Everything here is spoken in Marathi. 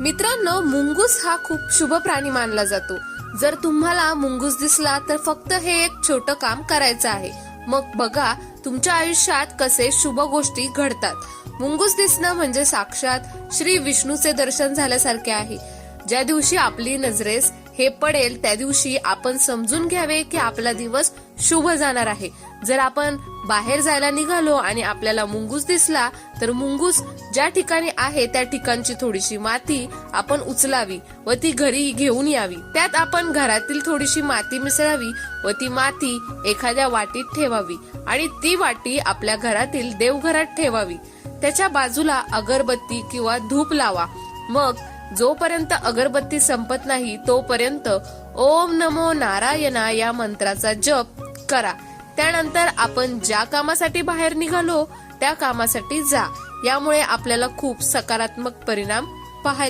मित्रांनो मुंगूस हा खूप शुभ प्राणी मानला जातो. जर तुम्हाला मुंगूस दिसला तर फक्त हे एक छोटं काम करायचं आहे. मग बघा तुमच्या आयुष्यात कसे शुभ गोष्टी घडतात. मुंगूस दिसणं म्हणजे साक्षात श्री विष्णूचे दर्शन झाल्यासारखे आहे. ज्या दिवशी आपली नजरेस हे पडेल त्या दिवशी आपण समजून घ्यावे की आपला दिवस शुभ जाणार आहे. जर आपण बाहेर जायला निघालो आणि आपल्याला मुंगूस दिसला तर मुंगूस ज्या ठिकाणी आहे त्या ठिकाणची थोडीशी माती आपण उचलावी व ती घरी घेऊन यावी. त्यात आपण घरातील थोडीशी माती मिसळावी व ती माती एखाद्या वाटीत ठेवावी आणि ती वाटी आपल्या घरातील देवघरात ठेवावी. त्याच्या बाजूला अगरबत्ती किंवा धूप लावा. मग जोपर्यंत अगरबत्ती संपत नाही तोपर्यंत ओम नमो नारायणा या मंत्राचा जप करा. त्यानंतर आपण ज्या कामासाठी बाहेर निघालो त्या कामासाठी जा. यामुळे आपल्याला खूप सकारात्मक परिणाम पाहायला